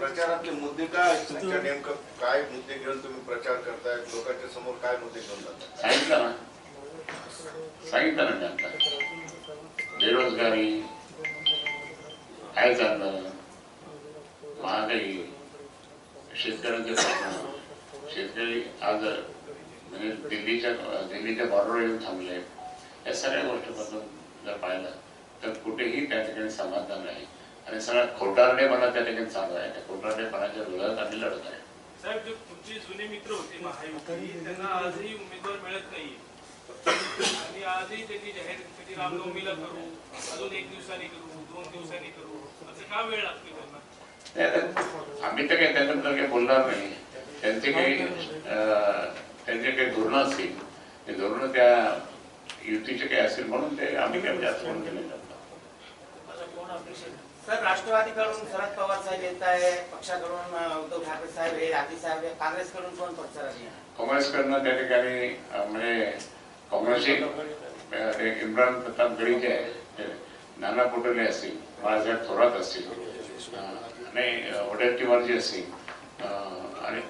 प्रचारातले मुद्दे काय आहेत? तुमच्या नेमकं काय मुद्दे घेऊन तुम्ही प्रचार करताय? लोकांच्या समोर काय मुद्दे घेऊन जातात सांगितलं ना. सांगितलं ना त्यांना. बेरोजगारी काय चाललं महागाई शेतकऱ्यांचे प्रश्न. शेतकरी आज म्हणजे दिल्लीच्या दिल्लीच्या बॉर्डरवर येऊन थांबले. या सगळ्या गोष्टीबद्दल जर पाहिलं तर कुठेही त्या ठिकाणी समाधान नाही. आणि सगळा खोटारडेपणा त्या ठिकाणी चालू आहे. त्या खोटारडेपणाच्या विरोधात आम्ही लढत आहे. साहेब जे तुमचे जुने मित्र होते महायुती त्यांना आजही उमेदवार मिळत नाहीये. आणि आजही त्यांनी जाहीर कधी रामनवमीला करू अजून एक दिवसांनी करू दोन दिवसांनी करू. असं का वेळ लागते त्यांना? नाही, आम्ही तर काही त्याच्याबद्दल काही बोलणार नाही. त्यांचे काही अं, त्यांचे काही धोरणं असतील. ते धोरणं त्या युतीचे काही असतील म्हणून ते आम्ही काही जास्त म्हणून केले जातो सर राष्ट्रवादीकडून शरद पवार साहेब येत आहे पक्षाकडून उद्धव ठाकरे साहेब आहे राठी साहेब आहे काँग्रेसकडून कोण आहे काँग्रेसकडनं त्या ठिकाणी म्हणजे काँग्रेसचे इम्रान प्रताप गडी जे आहे नाना पटोले असतील बाळासाहेब थोरात असतील आणि अं, वडेट्टीवारजी असतील आणि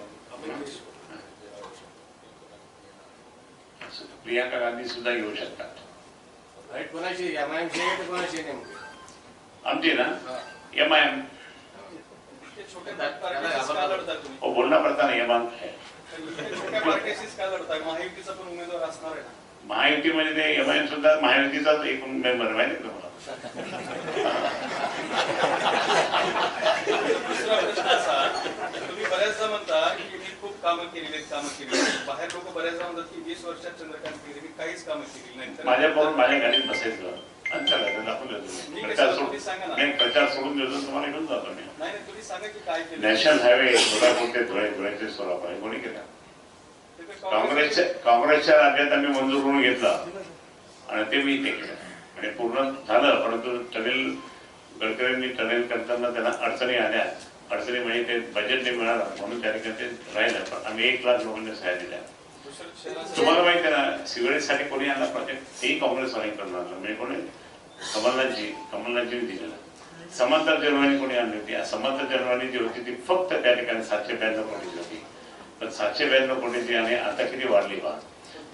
प्रियांका गांधी सुद्धा येऊ शकतात. राईट कोणाची? ची कोणाची नेमकी? आमची ना एम आय एम ते छोट्या पार्टीशीच का लढता तुम्ही वो बोलना पड़ता ना एम आय ते छोट्या पार्टीशीच का लढताय महायुतीचा पण उमेदवार असणार आहे ना महायुतीमध्ये ते एम आय एम सुद्धा महायुतीचाच एक मेंबर माहिती तुम्हाला तुम्ही बऱ्याचदा म्हणता की मी खूप कामं केलेली आहेत कामं आहेत बाहेर लोक बऱ्याचदा म्हणतात की वीस वर्षात चंद्रकांत केले मी काहीच कामं केलेली नाही तर माझ्या बरोबर माझ्या गाडीत बसायचं आणि चालायचं दाखवलं प्रचार सोडून. नाही प्रचार सोडून देतो तुम्हाला घेऊन जातो मी. नॅशनल हायवे सोलापूर ते धुळे धुळे ते सोलापूर हे कोणी केलं? काँग्रेसच्या काँग्रेसच्या राज्यात आम्ही मंजूर करून घेतलं. आणि ते मी ते केलं. आणि पूर्ण झालं परंतु टनेल गडकरींनी टनेल करताना त्यांना अडचणी आल्या. अडचणी म्हणजे ते बजेट नाही मिळालं म्हणून त्या ठिकाणी ते राहिलं. पण आम्ही एक लाख लोकांनी सहाय्य दिल्या. तुम्हाला माहिती आहे ना सिगरेटसाठी कोणी आणला प्रोजेक्ट तेही काँग्रेसवाल्यांकडून आणलं. म्हणजे कोणी? कमलनाथजी कमलनाथजीने दिलेला. समांतर जर्मनी कोणी आणली होती? या समांतर जी होती ती फक्त त्या ठिकाणी सातशे ब्याण्णव कोटीची होती. पण सातशे ब्याण्णव कोटीची आणि आता किती वाढली बा?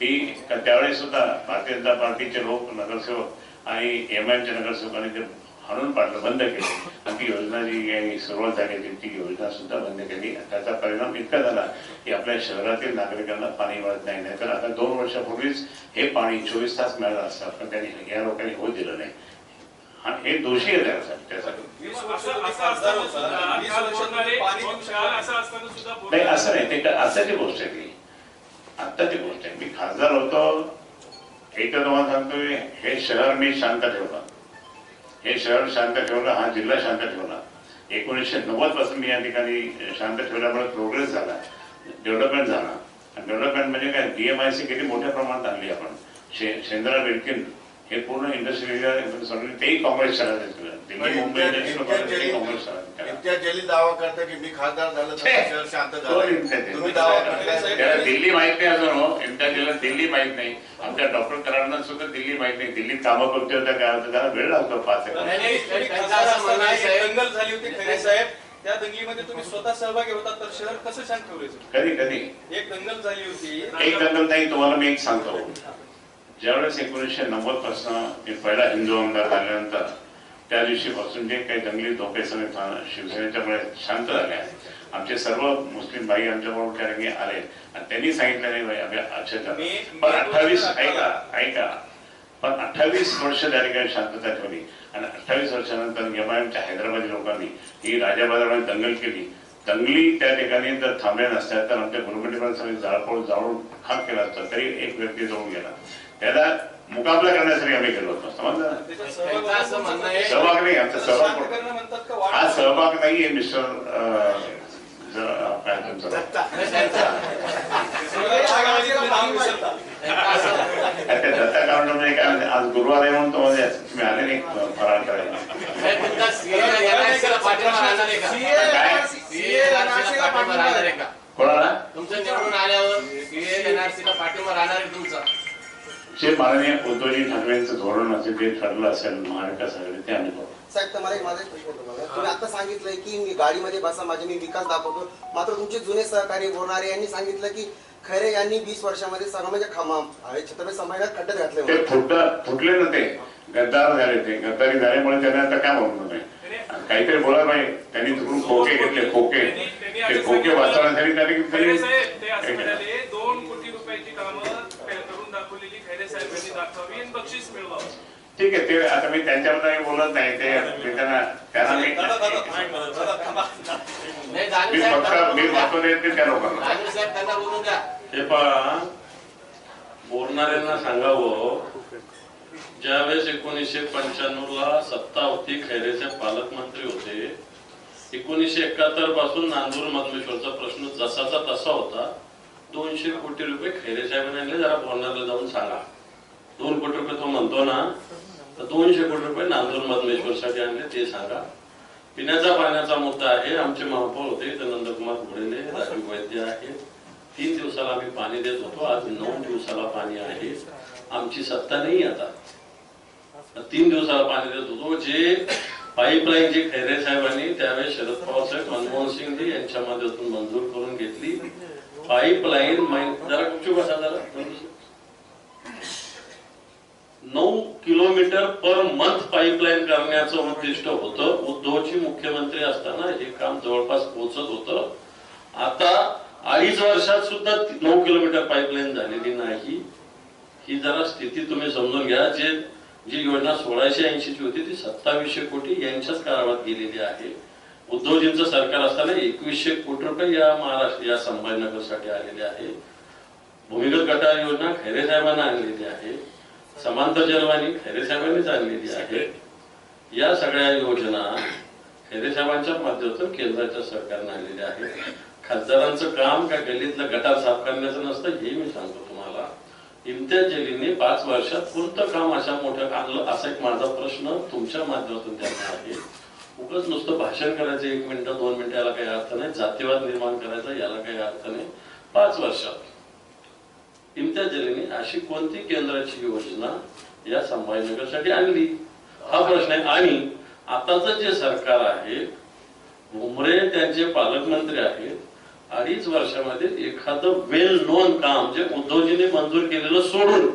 ती त्यावेळी त्यावेळेस सुद्धा भारतीय जनता पार्टीचे लोक नगरसेवक आणि एम आयचे नगरसेवकांनी ते हाणून पाडलं बंद केलं. आणि ती योजना जी काही सुरुवात झाली होती ती योजना सुद्धा बंद केली. त्याचा परिणाम इतका झाला की आपल्या शहरातील नागरिकांना पाणी मिळत नाही. नाहीतर आता दोन वर्षापूर्वीच हे पाणी चोवीस तास मिळालं असतं. पण त्यांनी या लोकांनी होत दिलं नाही. हा हे दोषी आहे त्यासाठी असं असताना सुद्धा नाही असं नाही. ते का- आताची गोष्ट आहे ती आत्ताची गोष्ट आहे. मी खासदार होतो. एक तर तुम्हाला सांगतोय हे शहर मी शांत ठेवलं हे शहर शांत ठेवलं हा जिल्हा शांत ठेवला एकोणीसशे नव्वदपासून मी या ठिकाणी शांत ठेवल्यामुळे प्रोग्रेस झाला. डेव्हलपमेंट झाला. आणि डेव्हलपमेंट म्हणजे काय? डीएमआयसी किती मोठ्या प्रमाणात आणली आपण. शे शेंद्रा बिल्किन हे पूर्ण इंडस्ट्रियल एरिया सगळे तेही काँग्रेस शहरात दावा करता की मी खासदार झालं तर शहर शांत झालं. दिल्ली माहीत नाही अजून हो. इम्तियाजीला दिल्ली माहीत नाही. आमच्या डॉक्टर कराडांना सुद्धा दिल्ली माहीत नाही. दिल्लीत कामं कोणती होत्या काय होतं त्याला वेळ लागतो पाच. दंगल झाली होती खैरे साहेब. त्या दंगलीमध्ये तुम्ही स्वतः सहभागी होता तर शहर कसं शांत ठेवलं? कधी कधी. एक दंगल झाली होती. एक दंगल नाही तुम्हाला मी एक सांगतो. ज्यावेळेस एकोणीसशे नव्वदपासून मी पहिला हिंदू आमदार झाल्यानंतर त्या दिवशीपासून जे काही दंगली धोके शिवसेनेच्यामुळे शांत झाल्या आमचे सर्व मुस्लिम भाई आमच्याबरोबर त्या ठिकाणी आले. आणि त्यांनी सांगितलं नाही मी- पण अठ्ठावीस ऐका ऐका. पण अठ्ठावीस वर्ष त्या ठिकाणी शांतता ठेवली. आणि अठ्ठावीस वर्षानंतर एमआयएमच्या हैदराबादी लोकांनी ही राजाबाजारामध्ये दंगल केली. दंगली त्या ठिकाणी जर थांबल्या नसत्या तर आमच्या गुरुपटीवर सगळे जाळपोळ जाळून खाक केला असता तरी एक व्यक्ती जाऊन गेला. त्याला मुकाबला करण्यासाठी आम्ही गेलो होतो. समजलं? आहे सहभाग नाही आमचा सहभाग करणं म्हणतात का हा सहभाग मिस्टर? नाही, विसरता त्या दत्ता. काउंटरमध्ये काय म्हणजे आज गुरुवार आहे म्हणून तुम्हाला तुम्ही आले नाही फराळ करायला. आहे आहे? कोणाला? तुमचं निवडून आल्यावर CA NRC ला पाठिंबा राहणार आहे तुमचा. जे माननीय उद्धवजी ठाकरेंचं धोरण असेल जे ठरलं असेल महाविकास आघाडी ते आम्ही करू साहेब तर मला एक माझा एक प्रश्न तुम्हाला तुम्ही आता सांगितलंय की मी गाडीमध्ये बसा माझे मी विकास दाखवतो. मात्र तुमचे जुने सहकारी बोलणारे यांनी सांगितलं की खरे यांनी वीस वर्षामध्ये सगळं म्हणजे खमा छत्रपती संभाजीला खड्ड्यात घातले ते म्हणून. फुट फुटले ना ते. गद्दार झाले ते. गद्दारी झाल्यामुळे त्यांना आता काय म्हणू नये. काहीतरी बोला पाहिजे. त्यांनी तिकडून खोके घेतले खोके. ते खोके वाचवण्यासाठी त्यांनी खैरे साहेब ते असं त्यांनी म्हणाले दोन कोटी रुपयाची कामं करून दाखवलेली खैरे साहेबांनी दाखवावी आणि बक्षीस मिळवावं ठीक आहे ते आता मी त्यांच्याबद्दल बोलत नाही ते त्यांना त्यांना मी फक्त. महत्त्व देते त्या लोकांना हे पहा बोलणाऱ्यांना सांगावं ज्यावेळेस एकोणीसशे पंच्याण्णव ला सत्ता होती खैरेचे पालकमंत्री होते एकोणीसशे एकाहत्तरपासून नांदूर मधमेश्वरचा प्रश्न जसाचा तसा होता दोनशे कोटी रुपये खैरे साहेबांनी आणले जरा बोलणाऱ्याला जाऊन सांगा दोन कोटी रुपये तो म्हणतो ना तर दोनशे कोटी रुपये नांदूर मधमेश्वरसाठी आणले ते सांगा पिण्याचा पाण्याचा मुद्दा आहे आमचे महापौर होते ते नंदकुमार घोडेले राजीव वैद्य आहेत तीन दिवसाला आम्ही पाणी देत होतो आज नऊ दिवसाला पाणी आहे. आमची सत्ता नाही आता. तीन दिवसाला पाणी देत होतो. जे पाईपलाईन जी खैरे साहेबांनी त्यावेळेस शरद पवार साहेब मनमोहन सिंगजी यांच्या माध्यमातून मंजूर करून घेतली. पाईपलाईन जरा जरा. नऊ किलोमीटर पर मंथ पाईपलाईन करण्याचं उद्दिष्ट होतं. उद्धवची मुख्यमंत्री असताना हे काम जवळपास पोहोचत होतं. आता अडीच वर्षात सुद्धा नऊ किलोमीटर पाईपलाईन झालेली नाही. ही जरा स्थिती तुम्ही समजून घ्या. जे जी योजना सोळाशे ऐंशीची होती ती सत्तावीसशे कोटी यांच्याच काळात गेलेली आहे. उद्धवजींचं सरकार असताना एकवीसशे कोटी रुपये या महाराष्ट्र या संभाजीनगरसाठी आलेले आहे. भूमिगत गटार योजना खैरे साहेबांना आणलेली आहे. समांतर जन्मानी खैरेसाहेबांनी चाललेली आणलेली आहे. या सगळ्या योजना खैरेसाहेबांच्या माध्यमातून केंद्राच्या सरकारने आणलेल्या आहेत. खासदारांचं काम का गल्लीतलं गटार साफ करण्याचं नसतं हे मी सांगतो तुम्हाला. इम्तियाज जलीलने पाच वर्षात कोणतं काम अशा मोठं आणलं असा एक माझा प्रश्न तुमच्या माध्यमातून त्यांना आहे. उगच नुसतं भाषण करायचं एक मिनिटं दोन मिनिटं याला काही अर्थ नाही. जातीवाद निर्माण करायचा याला काही अर्थ नाही. पाच वर्षात. इम्तियाज अशी कोणती केंद्राची योजना या संभाजीनगरसाठी आणली? हा प्रश्न आहे. आणि आताचं जे सरकार आहे भुमरे त्यांचे पालकमंत्री आहेत अडीच वर्षामध्ये एखादं वेल नोन काम जे उद्धवजीने मंजूर केलेलं सोडून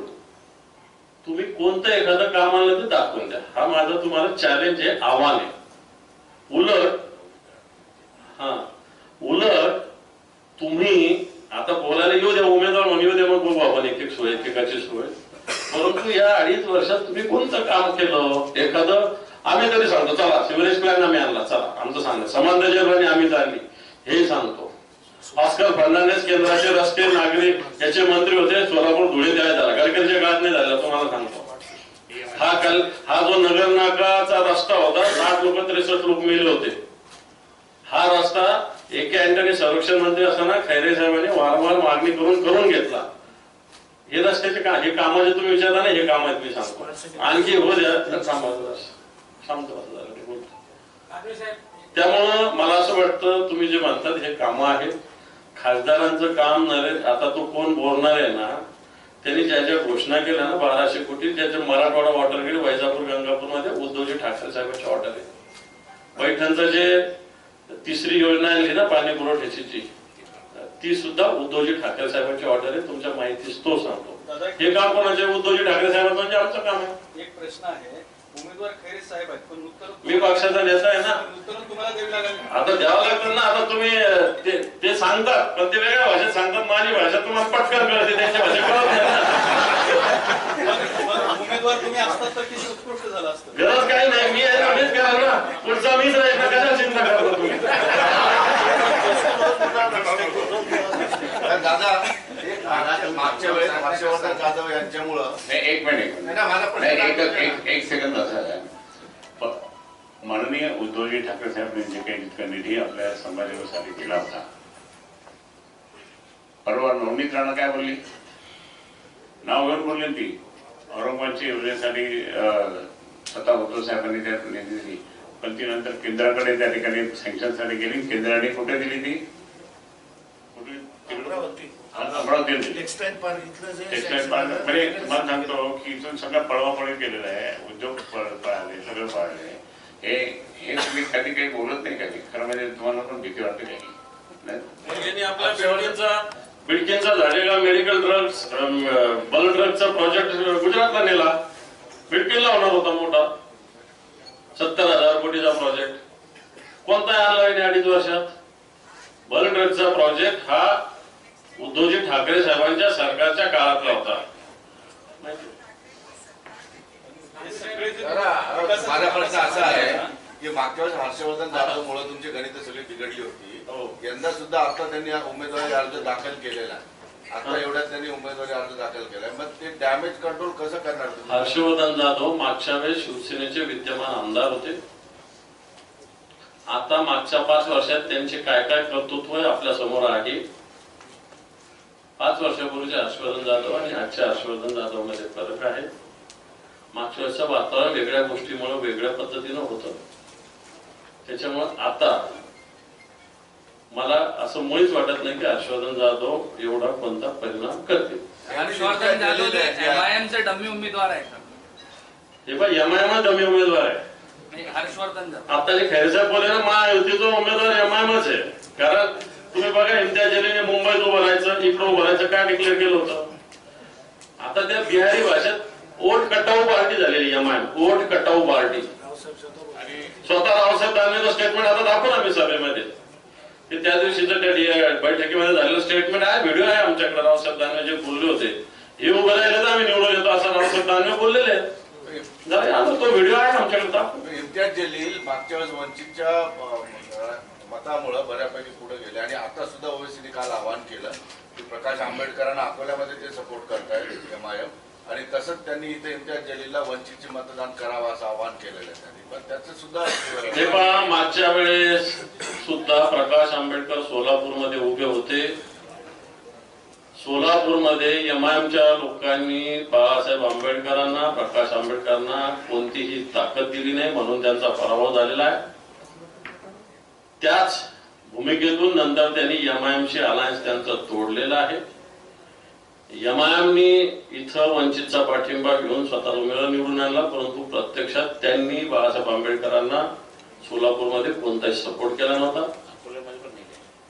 तुम्ही कोणतं एखादं काम आलं ते दाखवून द्या. हा माझा तुम्हाला चॅलेंज आहे आव्हान आहे. उलट हा उलट तुम्ही आता बोलायला येऊ द्या उमेदवार म्हणून येऊ द्या मग बघू आपण एक एक सोय एकेकाची सोय परंतु या अडीच वर्षात तुम्ही कोणतं काम केलं? एखादं आम्ही तरी सांगतो चला सिव्हिलेज प्लॅन आम्ही आणला चला आमचं सांगा. समान जर्मनी आम्ही चालली हे सांगतो. ऑस्कर फर्नांडिस केंद्राचे रस्ते नागरिक याचे मंत्री होते सोलापूर धुळे त्या झाला. गडकरीच्या काळात नाही झाला तुम्हाला सांगतो. हा काल हा जो नगर नाकाचा रस्ता होता साठ लोक त्रेसष्ट लोक मेले होते. हा रस्ता एके अँटनी संरक्षण मंत्री असताना खैरे साहेबांनी वारंवार मागणी करून करून घेतला. हे रस्त्याचे का हे कामाचे तुम्ही विचारता ना हे काम आहेत मी सांगतो. आणखी हो द्या तर त्यामुळं मला असं वाटतं तुम्ही जे म्हणतात हे कामं आहेत. खासदारांचं काम नरे आता तो कोण बोलणार आहे ना त्यांनी ज्या ज्या घोषणा केल्या ना बाराशे कोटी त्याचे मराठवाडा वॉटर गेट वैजापूर गंगापूरमध्ये उद्धवजी ठाकरे साहेबांची ऑर्डर आहे पैठणचं जे तिसरी योजना आणली ना पाणी पुरवठ्याची ती सुद्धा उद्धवजी ठाकरे साहेबांची ऑर्डर आहे तुमच्या माहितीच तो सांगतो. हे काम कोणाचे? उद्धवजी ठाकरे साहेबांचं म्हणजे आमचं काम आहे. एक प्रश्न आहे उमेदवार खैरे साहेब आहेत पण उत्तर मी पक्षाचा नेता आहे ना. उत्तर तुम्हाला द्यावी लागेल. आता द्यावं लागतं ना आता तुम्ही ते ते सांगतात पण ते वेगळ्या भाषेत सांगतात माझी भाषा तुम्हाला पटकन कळते त्यांच्या भाषेत कळत नाही उमेदवार तुम्ही असतात तर किती उत्कृष्ट झालं असतं. गरज काही नाही मी मीच करा ना. पुढचा मीच राहील ना कशा चिंता करता तुम्ही? दादा एक मागच्या मागच्या वेळेस हर्षवर्धन जाधव यांच्यामुळं नाही, एक मिनिट एक मिनिट नाही, माझा प्रश्न नाही, एक काय एक एक सेकंद असं आहे. प- माननीय उद्धवजी ठाकरे साहेबांनी जे काही जितका निधी आपल्या संभाजीसाठी दिला होता. परवा नवनीत राणा काय बोलली? नाव घेऊन बोलली ती औरंगाबादच्या योजनेसाठी स्वतः उद्धव साहेबांनी त्यात निधी दिली. पण ती नंतर केंद्राकडे त्या ठिकाणी सँक्शनसाठी गेली. केंद्राने कुठे दिली ती? टेक्सटाईल पार्क म्हणजे मला सांगतो की इथून सगळं पळवापळी केलेलं आहे. उद्योग पळ- पळाले सगळं पळाले. हे हे तुम्ही कधी काही बोलत नाही कधी खरं म्हणजे तुम्हाला पण भीती वाटते काही. आपल्या बिल्डिंगचा झालेला मेडिकल ड्रग्स बल ड्रग्सचा प्रोजेक्ट गुजरातला नेला. बिल्डिंग लावणार होता मोठा. सत्तर कोटीचा प्रोजेक्ट कोणता आणला यांनी अडीच वर्षात? बल ड्रग्सचा प्रोजेक्ट हा उद्धवजी ठाकरे साहेबांच्या सरकारच्या काळातला होता. हे माझा प्रश्न असा आहे की मागच्या वेळेस हर्षवर्धन जाधवमुळे तुमची गणित सगळी बिघडली हो. होती यंदा सुद्धा आता त्यांनी उमेदवारी अर्ज दाखल केलेला आहे. आता एवढ्यात त्यांनी उमेदवारी अर्ज दाखल केलाय मग ते डॅमेज कंट्रोल कसं करणार तुम्ही? हर्षवर्धन जाधव मागच्या वेळेस शिवसेनेचे विद्यमान आमदार होते. आता मागच्या पाच वर्षात त्यांचे काय काय कर्तृत्व आहे आपल्यासमोर आहे? पाच वर्षापूर्वीचे हर्षवर्धन जाधव आणि आजच्या हर्षवर्धन जाधवमध्ये फरक आहे. मागच्या वेळेचं वातावरण वेगळ्या गोष्टीमुळे वेगळ्या पद्धतीनं होतं. त्याच्यामुळे आता मला असं मुळीच वाटत नाही की हर्षवर्धन जाधव एवढा कोणता परिणाम करतील. हर्षवर्धन जाधव एमआयएमचे डमी उमेदवार आहेत हे बघ एमआयएम डमी उमेदवार आहे. हर्षवर्धन आता जे खैरसाहेब बोलले ना महायुतीचा उमेदवार एमआयएमच आहे. कारण तुम्ही बघा इम्तियाज जलीने मुंबईत उभं राहायचं इकडं उभं राहायचं काय डिक्लेअर केलं होतं? आता त्या बिहारी भाषेत ओट कटाऊ पार्टी झालेली एमआयएम ओट कटाऊ पार्टी. स्वतः रावसाहेब दानवेचं स्टेटमेंट आता दाखवू आम्ही सभेमध्ये. ते त्या दिवशीचं त्या बैठकीमध्ये झालेलं स्टेटमेंट आहे व्हिडिओ आहे आमच्याकडे. रावसाहेब दानवे जे बोलले होते हे उभं राहिले तर आम्ही निवडून येतो असं रावसाहेब दानवे बोललेले आहेत. जरा आता तो व्हिडिओ आहे आमच्याकडे दाखवू इम्तियाज जलील मागच्या वेळेस वंचितच्या अं, मतामुळं बऱ्यापैकी पुढे गेले. आणि आता सुद्धा ओवेसीने काल आवाहन केलं की प्रकाश आंबेडकरांना अकोल्यामध्ये ते सपोर्ट करतायत एम आय एम आणि तसंच त्यांनी इथे इम्तियाज जलीलला वंचितचे मतदान करावं असं आवाहन केलेलं आहे त्यांनी. पण त्याचं हे सुद्धा पहा मागच्या वेळेस सुद्धा प्रकाश आंबेडकर सोलापूरमध्ये उभे होते. सोलापूरमध्ये एमआयएमच्या लोकांनी बाळासाहेब आंबेडकरांना प्रकाश आंबेडकरांना कोणतीही ताकद दिली नाही म्हणून त्यांचा पराभव झालेला आहे. त्याच भूमिकेतून नंतर त्यांनी एमआयएमशी अलायन्स त्यांचं तोडलेलं आहे. एमआयएमनी इथं वंचितचा पाठिंबा घेऊन स्वतः उमेदवार निवडून आणला परंतु प्रत्यक्षात त्यांनी बाळासाहेब आंबेडकरांना सोलापूरमध्ये कोणताही सपोर्ट केला नव्हता.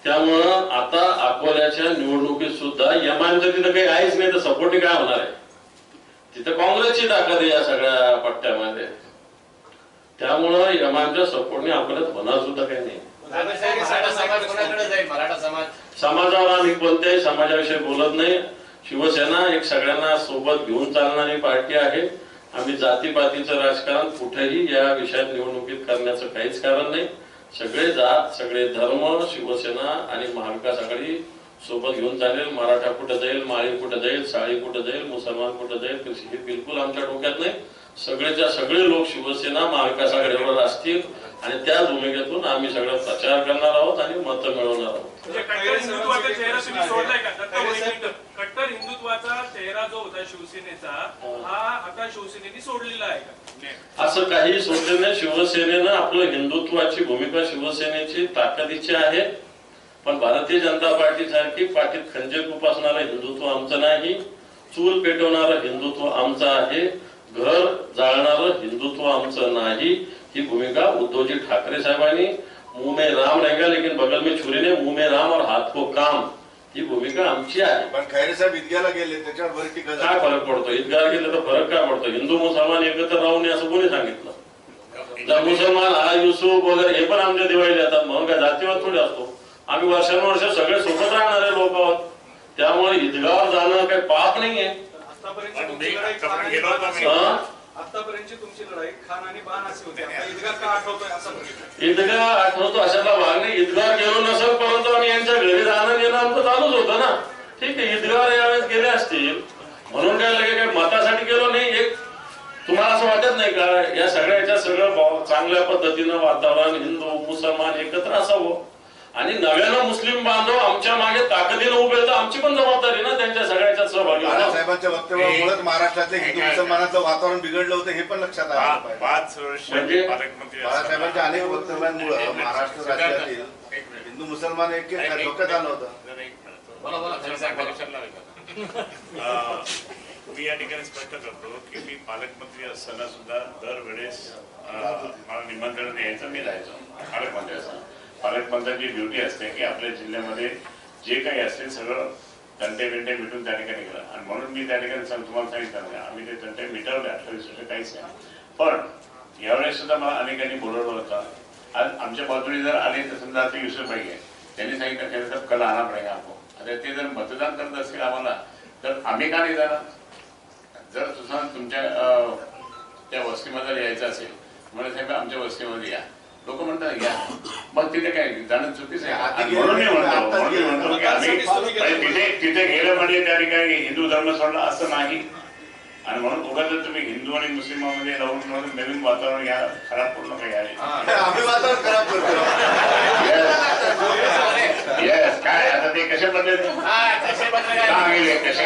त्यामुळं आता अकोल्याच्या निवडणुकीत सुद्धा एमआयएमचं तिथं काही आहेच नाही तर सपोर्टिंग काय होणार आहे? तिथं काँग्रेसची ताकद आहे या सगळ्या पट्ट्यामध्ये. त्यामुळं एमआयएमच्या सपोर्टने अकोल्यात होणार सुद्धा काही नाही. समाजावर आम्ही कोणत्याही समाजाविषयी बोलत नाही. शिवसेना एक सगळ्यांना सोबत घेऊन चालणारी पार्टी आहे. आम्ही जातीपातीचं राजकारण कुठेही या विषयात निवडणुकीत करण्याचं काहीच कारण नाही. सगळे जात सगळे धर्म शिवसेना आणि महाविकास आघाडी सोबत घेऊन चालेल. मराठा कुठं जाईल माळी कुठं जाईल साळी कुठं जाईल मुसलमान कुठं जाईल हे बिलकुल आमच्या डोक्यात नाही. सगळेच्या सगळे लोक शिवसेना महाविकास आघाडीवर असतील. आणि त्या भूमिकेतून आम्ही सगळं प्रचार करणार आहोत आणि मतं मिळवणार आहोत. म्हणजे कट्टर हिंदुत्वाचा चेहरा तुम्ही सोडलाय का? दत्ता वैद्य कट्टर हिंदुत्वाचा चेहरा जो होता शिवसेनेचा हा. आता शिवसेनेने सोडलेला आहे असं काही सोडले शिवसेनेनं आपलं हिंदुत्वाची भूमिका शिवसेनेची ताकदीची आहे. पण भारतीय जनता पार्टी सारखी पाठीत खंजीर उपासणारं हिंदुत्व आमचं नाही. चूल पेटवणारं हिंदुत्व आमचं आहे. घर जाळणारं हिंदुत्व आमचं नाही. ही भूमिका उद्धवजी ठाकरे साहेबांनी मुंह में राम रहेगा लेकिन बगल में छुरी ने मुंह में राम और हाथ को काम. ही भूमिका आमची आहे. पण खैरे साहेब ईदग्याला गेले त्याच्यावर बरी टीका काय झाली फरक पडतो? ईदगाह गेलं तर फरक काय पडतो? हिंदू मुसलमान एकत्र राहू नये असं कोणी सांगितलं? जर मुसलमान हा युसुफ वगैरे हे पण आमच्या दिवाळीला येतात. म्हणून काय जातीवाद थोडी असतो. आम्ही वर्षानुवर्ष सगळे सोबत राहणारे लोक आहोत. त्यामुळे ईदगावर जाणं काही पाप नाहीये. हा? आतापर्यंतची तुमची लढाई खान आणि बाण अशी होती. आता ईदगाह का आठवतोय असं म्हणतो ईदगाह आठवतो अशातला भाग नाही. ईदगाह गेलो नसेल परंतु आम्ही यांच्या घरी जाणं येणं आमचं चालूच होतं ना. ठीक आहे ईदगाह यावेळेस गेले असतील. म्हणून काय लगे काय मतासाठी गेलो नाही. एक तुम्हाला असं वाटत नाही का? या सगळ्याच्या सगळं चांगल्या पद्धतीनं वातावरण हिंदू मुसलमान एकत्र असावं. आणि नव्यानं मुस्लिम बांधव आमच्या मागे ताकदीनं उभे तर आमची पण जबाबदारी ना त्यांच्या सगळ्याच्या सहभागी होणं. बाळासाहेबांच्या वक्तव्यामुळेच महाराष्ट्रातले हिंदू मुसलमानाचं वातावरण बिघडलं होतं हे पण लक्षात आलं पाच वर्ष म्हणजे? पालकमंत्री बाळासाहेबांच्या अनेक वक्तव्यांमुळे महाराष्ट्र राज्यातील हिंदू मुसलमान एक धोक्यात आलं होतं. मी या ठिकाणी स्पष्ट करतो की मी पालकमंत्री असताना सुद्धा दरवेळेस मला निमंत्रण द्यायचं मी जायचो. पालकमंत्री असताना. पालकमंत्र्यांची ड्युटी असते की आपल्या जिल्ह्यामध्ये जे काही असेल सगळं तंटे बिंटे मिटून त्या ठिकाणी गेलं आणि म्हणून मी त्या ठिकाणी सांग- तुम्हाला सांगितलं आम्ही ते तंटे मिटवले अठ्ठावीस वर्ष काहीच नाही. पण यावेळेस सुद्धा मला अनेकांनी बोलवलं होतं. आज आमच्या बाजूने जर आले तर समजा ते युसुफ भाई आहे. त्यांनी सांगितलं की साहेब कल आना पडेगा आपण आता ते जर मतदान करत असतील आम्हाला तर आम्ही का नाही जाणार? जर तुझा तुमच्या त्या वस्तीमध्ये यायचं असेल म्हणजे साहेब आमच्या वस्तीमध्ये या. लोक म्हणतात या मग तिथे काय जाणं चुकीचं आहे आणि म्हणून मी म्हणतो म्हणून मी म्हणतो की आम्ही म्हणजे तिथे तिथे गेलं म्हणजे त्या ठिकाणी हिंदू धर्म सोडला असं नाही. आणि म्हणून उगाच जर तुम्ही हिंदू आणि मुस्लिमांमध्ये राहून राहून नवीन वातावरण या खराब करू नका यावे आम्ही वातावरण खराब करतो येस काय आता ते कशा पद्धतीने हा, कसे बनले गेले कसे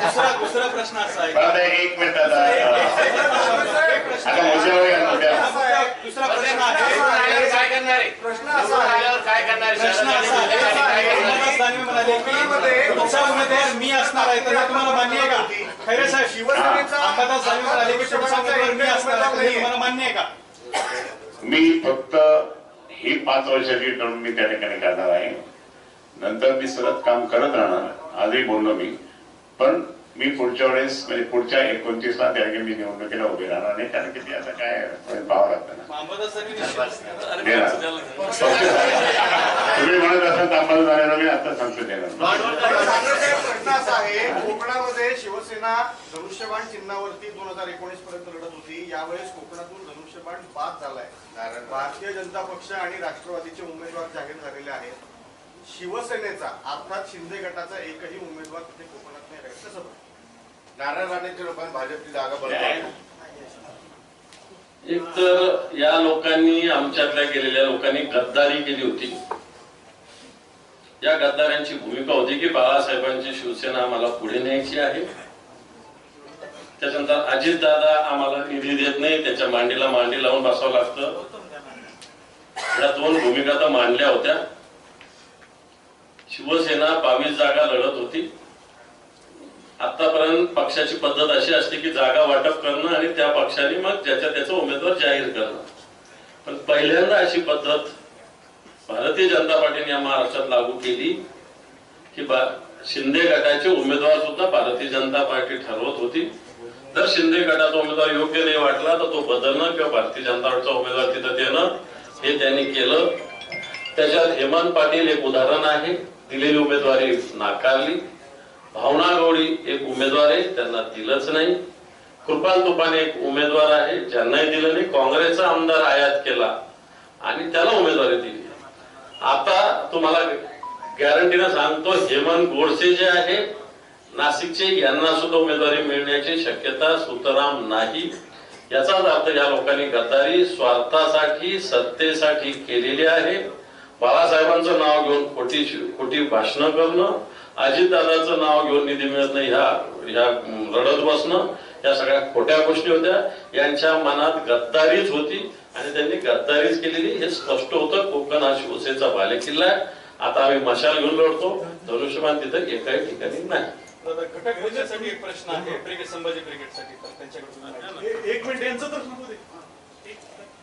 दुसरा दुसरा प्रश्न असा एक मिनिट आता आता मुद्द्यावर या मुद्द्यावर दुसरा बरं, प्रश्न निवडून आहे आल्यावर काय करणार आहे? प्रश्न निवडून असा आहे आल्यावर काय करणार आहे? प्रश्न शहरात असा आणि जिल्ह्यात काय करणार आहे? आहे दानवे म्हणाले की तुमचा उमेदवार मी असणार आहे तर हे तुम्हाला मान्य आहे का? खैरे साहेब शिवसेनेचा अंबादास दानवे म्हणाले की तुमचा उमेदवार मी असणार आहे तर हे तुम्हाला मान्य आहे का? मी फक्त ही पाच वर्षाची टर्म मी त्या ठिकाणी करणार आहे. नंतर मी सतत काम करत राहणार आजही बोललो मी. पण मी पुढच्या वेळेस म्हणजे पुढच्या एकोणतीसला त्या ठिकाणी मी निवडणुकीला उभे राहणार नाही कारण की ते आता काय थोडे पाहावं लागतं ना. तुम्ही म्हणत असाल तर आम्हाला जाणार मी आता सांगतो देणार कोकणामध्ये शिवसेना धनुष्यबाण चिन्हावरती दोन हजार एकोणीस पर्यंत लढत होती. यावेळेस कोकणातून धनुष्यबाण बाद झालाय. भारतीय जनता पक्ष आणि राष्ट्रवादीचे उमेदवार जाहीर झालेले आहेत. शिवसेनेचा अर्थात शिंदे गटाचा एकही उमेदवार तिथे कोकणात नाही राहील. कसं बघ नारायण राणेच्या लोकांनी भाजपची जागा बदलली एक तर या लोकांनी आमच्यातल्या गेलेल्या लोकांनी गद्दारी केली होती. या गद्दारांची भूमिका होती की बाळासाहेबांची शिवसेना आम्हाला पुढे न्यायची आहे. त्याच्यानंतर अजितदादा आम्हाला निधी देत नाही त्याच्या मांडीला मांडी लावून बसावं लागतं. या दोन भूमिका तर मांडल्या होत्या. शिवसेना बावीस जागा लढत होती. आतापर्यंत पक्षाची पद्धत अशी असते की जागा वाटप करणं आणि त्या पक्षाने मग ज्याच्या त्याचा उमेदवार जाहीर करणं. पण पहिल्यांदा अशी पद्धत भारतीय जनता पार्टीने या महाराष्ट्रात लागू केली की बा शिंदे गटाचे उमेदवार सुद्धा भारतीय जनता पार्टी ठरवत होती. जर शिंदे गटाचा उमेदवार योग्य नाही वाटला तर तो बदलणं किंवा भारतीय जनता पार्टीचा उमेदवार तिथं देणं हे त्यांनी केलं. त्याच्यात हेमंत पाटील एक उदाहरण आहे. दिलेली उमेदवारी नाकारली. भावना गवळी एक उमेदवार आहे त्यांना दिलंच नाही. कृपाल तुपाने एक उमेदवार आहे ज्यांनाही दिलं नाही. काँग्रेसचा आमदार आयात केला आणि त्याला उमेदवारी दिली. आता तुम्हाला गॅरंटीनं सांगतो हेमंत गोडसे जे आहे नाशिकचे यांना सुद्धा उमेदवारी मिळण्याची शक्यता सुतराम नाही. याचाच अर्थ या लोकांनी गद्दारी स्वार्थासाठी सत्तेसाठी केलेली आहे. बाळासाहेबांचं नाव घेऊन खोटी खोटी भाषणं करणं अजितदादाचं नाव घेऊन निधी मिळत नाही ह्या ह्या रडत बसणं या सगळ्या खोट्या गोष्टी होत्या. यांच्या मनात गद्दारीच होती. आणि त्यांनी गद्दारीच केलेली हे स्पष्ट होतं. कोकण हा शिवसेनेचा बालेकिल्ला आहे. आता आम्ही मशाल घेऊन लढतो. धनुष्यबाण तिथं एकाही ठिकाणी नाही. घटक एक प्रश्न आहे. ब्रिगेड संभाजी ब्रिगेडसाठी तर त्यांच्याकडे तुम्ही माहिती द्या. एक मिनिट यांचं तर दे.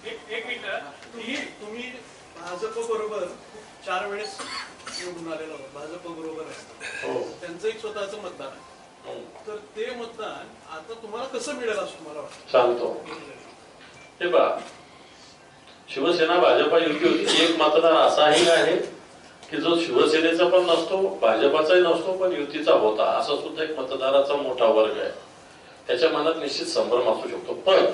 एक- मिनिट. तुम्ही तुम्ही भाजप बरोबर चार वेळेस निवडून आलेला भाजप बरोबर आहे. हो. त्यांचं एक स्वतःचं मतदान आहे. तर ते मतदान आता तुम्हाला कसं मिळेल असं तुम्हाला वाटतं? सांगतो. हे पहा शिवसेना भाजपा युती होती एक मतदार असाही आहे की जो शिवसेनेचा पण नसतो भाजपाचाही नसतो पण युतीचा होता. असा सुद्धा एक मतदाराचा मोठा वर्ग आहे. त्याच्या मनात निश्चित संभ्रम असू शकतो. पण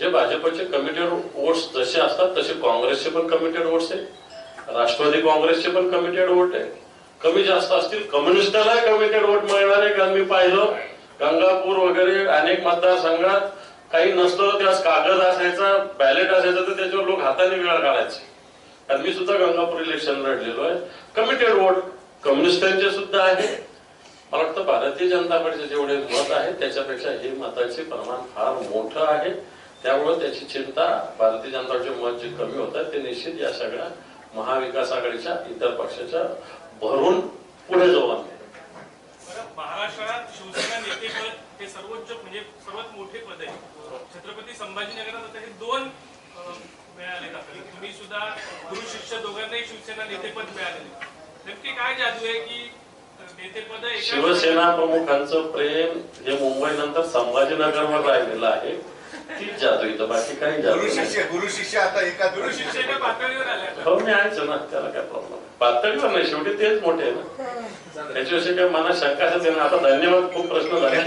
जे भाजपचे कमिटेड वोट्स जसे असतात तसे काँग्रेसचे पण कमिटेड वोट्स आहे. राष्ट्रवादी काँग्रेसचे पण कमिटेड वोट आहे. कमी जास्त असतील कम्युनिस्टला कमिटेड वोट मिळणार आहे. कारण मी पाहिलं गंगापूर वगैरे अनेक मतदारसंघात काही नसतं तर त्यास कागद असायचा बॅलेट असायचं तर त्याच्यावर लोक हाताने वेळ काढायचे. आणि मी सुद्धा गंगापूर इलेक्शन लढलेलो आहे. कमिटेड वोट कम्युनिस्टांचे सुद्धा आहे. मला वाटतं भारतीय जनता पक्षाचे जेवढे मत आहे त्याच्यापेक्षा हे मताचे प्रमाण फार मोठं आहे. त्यामुळे त्याची चिंता भारतीय जनता पक्षाचे मत जे कमी होत ते निश्चित या सगळ्या महाविकास आघाडीच्या इतर पक्षाच्या भरून पुढे जाऊ आम्ही. महाराष्ट्रात शिवसेना नेतेपद हे सर्वोच्च म्हणजे सर्वात मोठे पद आहे. छत्रपती संभाजीनगरात आता हे दोन मिळाले आपल्याला. तुम्ही सुद्धा गुरु शिष्य दोघांनाही शिवसेना नेतेपद मिळालेले. नक्की काय जादू आहे की शिवसेना प्रमुखांचं प्रेम हे मुंबई नंतर संभाजीनगरवर राहिलेलं आहे तीच जादू इथं बाकी काही जादू गुरु. शिष्य आता एका गुरु शिष्य पातळीवर आले. हो मी आहेच ना त्याला काय प्रॉब्लेम पातळीवर नाही शेवटी तेच मोठे आहे ना. त्याच्याविषयी काय मला शंका असेल आता धन्यवाद खूप प्रश्न झाले.